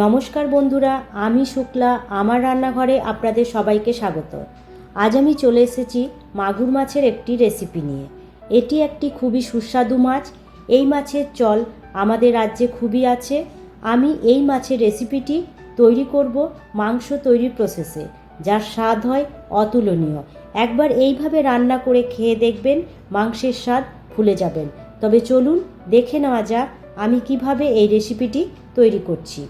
নমস্কার বন্ধুরা, আমি শুক্লা, আমার রান্নাঘরে আপনাদের সবাইকে স্বাগত। আজ আমি চলে এসেছি মাগুর মাছের একটি রেসিপি নিয়ে। এটি একটি খুবই সুস্বাদু মাছ। এই মাছের চল আমাদের রাজ্যে খুবই আছে। আমি এই মাছের রেসিপিটি তৈরি করব মাংস তৈরির প্রসেসে যার স্বাদ হয় অতুলনীয়। একবার এইভাবে রান্না করে খেয়ে দেখবেন মাংসের স্বাদ ভুলে যাবেন। তবে চলুন দেখে নেওয়া যাক আমি কীভাবে এই রেসিপিটি তৈরি করছি।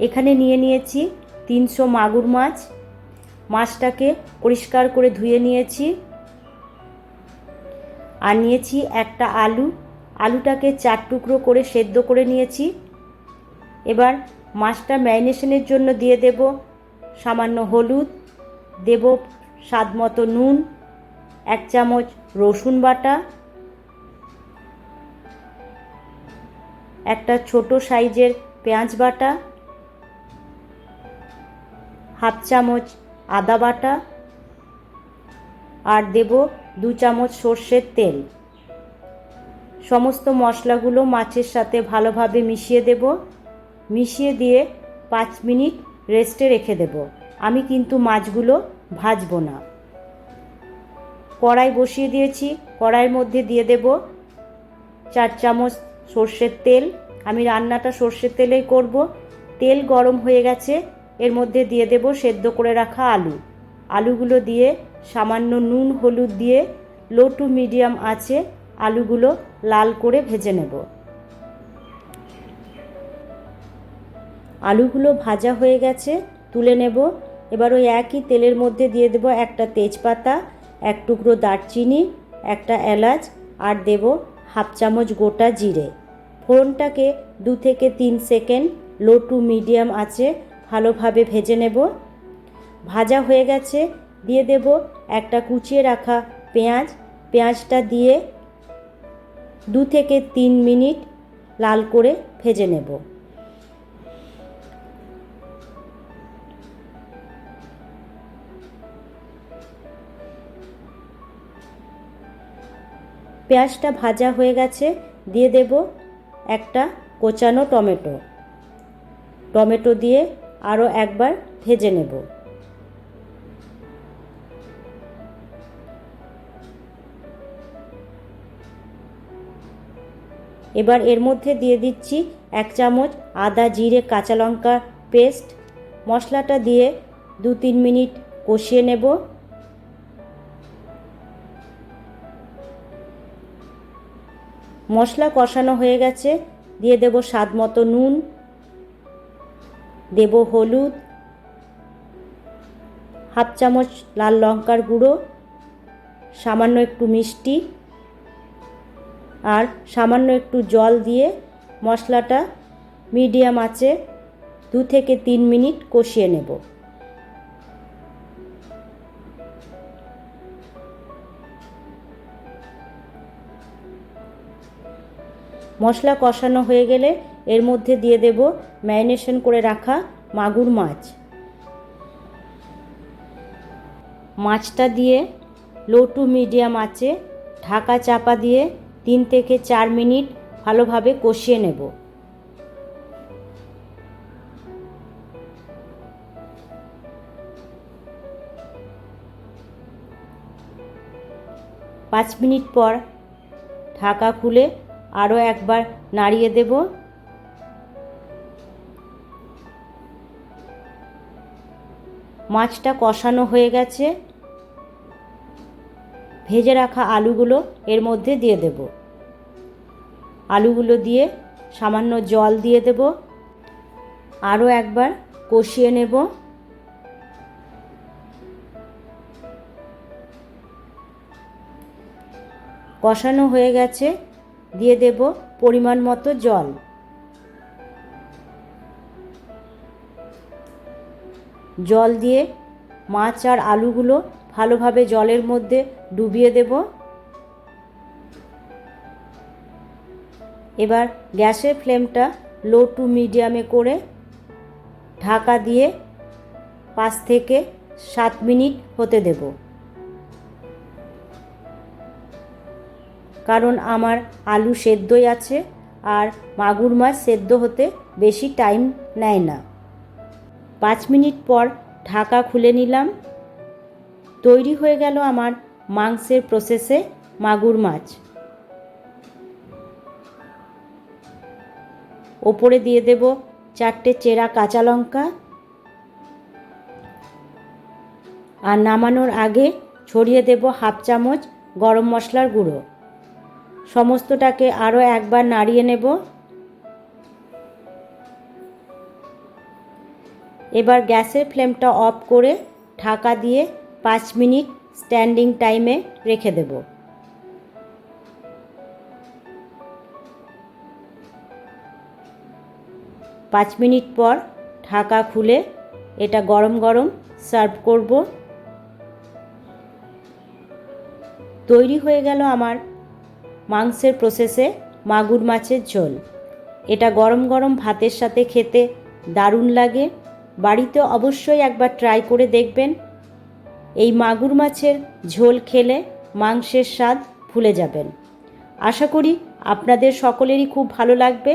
এখানে নিয়ে নিয়েছি তিনশো মাগুর মাছ। মাছটাকে পরিষ্কার করে ধুয়ে নিয়েছি। আর নিয়েছি একটা আলু। আলুটাকে চার টুকরো করে সেদ্ধ করে নিয়েছি। এবার মাছটা ম্যারিনেশনের জন্য দিয়ে দেব সামান্য হলুদ। দেব স্বাদ মতো নুন, এক চামচ রসুন বাটা, একটা ছোট সাইজের পেঁয়াজ বাটা হাফ চামচ আদা বাটা আর দেব দু চামচ সর্ষের তেল। সমস্ত মশলাগুলো মাছের সাথে ভালোভাবে মিশিয়ে দেব। মিশিয়ে দিয়ে পাঁচ মিনিট রেস্টে রেখে দেব। আমি কিন্তু মাছগুলো ভাজবো না। কড়াই বসিয়ে দিয়েছি। কড়াইয়ের মধ্যে দিয়ে দেব চার চামচ সর্ষের তেল। আমি রান্নাটা সর্ষের তেলেই করব। তেল গরম হয়ে গেছে। এর মধ্যে দিয়ে দেব সেদ্ধ করে রাখা আলু। আলুগুলো দিয়ে সামান্য নুন, হলুদ দিয়ে লো টু মিডিয়াম আছে আলুগুলো লাল করে ভেজে নেব। আলুগুলো ভাজা হয়ে গেছে, তুলে নেব। এবার ওই একই তেলের মধ্যে দিয়ে দেব একটা তেজপাতা, এক টুকরো দারচিনি, একটা এলাচ আর দেব হাফ চামচ গোটা জিরে। ফোড়নটাকে দু থেকে তিন সেকেন্ড লো টু মিডিয়াম আছে ভালোভাবে ভেজে নেব। ভাজা হয়ে গেছে, দিয়ে দেব একটা কুচিয়ে রাখা পেঁয়াজ। পেঁয়াজটা দিয়ে দু থেকে তিন মিনিট লাল করে ভেজে নেব। পেঁয়াজটা ভাজা হয়ে গেছে, দিয়ে দেব একটা কোচানো টমেটো। টমেটো দিয়ে আরও একবার ভেজে নেব। এবার এর মধ্যে দিয়ে দিচ্ছি এক চামচ আদা, জিরে, কাঁচা লঙ্কা পেস্ট। মশলাটা দিয়ে দু তিন মিনিট কষিয়ে নেব। মশলা কষানো হয়ে গেছে। দিয়ে দেব স্বাদ মতো নুন। দেব হলুদ, হাফ চামচ লাল লঙ্কার গুঁড়ো, সামান্য একটু মিষ্টি আর সামান্য একটু জল দিয়ে মশলাটা মিডিয়াম আছে দু থেকে তিন মিনিট কষিয়ে নেব। মশলা কষানো হয়ে গেলে এর মধ্যে দিয়ে দেব ম্যারিনেশন করে রাখা মাগুর মাছ। মাছটা দিয়ে লো টু মিডিয়াম আছে ঢাকা চাপা দিয়ে তিন থেকে চার মিনিট ভালোভাবে কষিয়ে নেব। পাঁচ মিনিট পর ঢাকা খুলে আরও একবার নাড়িয়ে দেব। মাছটা কষানো হয়ে গেছে। ভেজে রাখা আলুগুলো এর মধ্যে দিয়ে দেব। আলুগুলো দিয়ে সামান্য জল দিয়ে দেব। আরও একবার কষিয়ে নেব। কষানো হয়ে গেছে। দিয়ে দেব পরিমাণ মতো জল। জল দিয়ে মাছ আর আলুগুলো ভালোভাবে জলের মধ্যে ডুবিয়ে দেব। এবার গ্যাসের ফ্লেমটা লো টু মিডিয়ামে করে ঢাকা দিয়ে পাঁচ থেকে সাত মিনিট হতে দেব। কারণ আমার আলু সেদ্ধই আছে আর মাগুর মাছ সেদ্ধ হতে বেশি টাইম নেয় না। পাঁচ মিনিট পর ঢাকা খুলে নিলাম। তৈরি হয়ে গেল আমার মাংসের প্রসেসে মাগুর মাছ। ওপরে দিয়ে দেব চারটে চেরা কাঁচা লঙ্কা। আর নামানোর আগে ছড়িয়ে দেব হাফ চামচ গরম মশলার গুঁড়ো। সমস্তটাকে আরও একবার নাড়িয়ে নেব। এবার গ্যাসের ফ্লেমটা অফ করে ঢাকা দিয়ে পাঁচ মিনিট স্ট্যান্ডিং টাইমে রেখে দেব। পাঁচ মিনিট পর ঢাকা খুলে এটা গরম গরম সার্ভ করব। তৈরি হয়ে গেল আমার মাংসের প্রসেসে মাগুর মাছের ঝোল। এটা গরম গরম ভাতের সাথে খেতে দারুণ লাগে। বাড়িতে অবশ্যই একবার ট্রাই করে দেখবেন। এই মাগুর মাছের ঝোল খেলে মাংসের স্বাদ ভুলে যাবেন। আশা করি আপনাদের সকলেরই খুব ভালো লাগবে।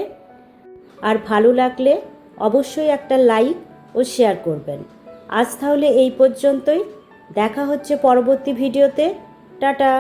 আর ভালো লাগলে অবশ্যই একটা লাইক ও শেয়ার করবেন। আজ তাহলে এই পর্যন্তই। দেখা হচ্ছে পরবর্তী ভিডিওতে টাটা!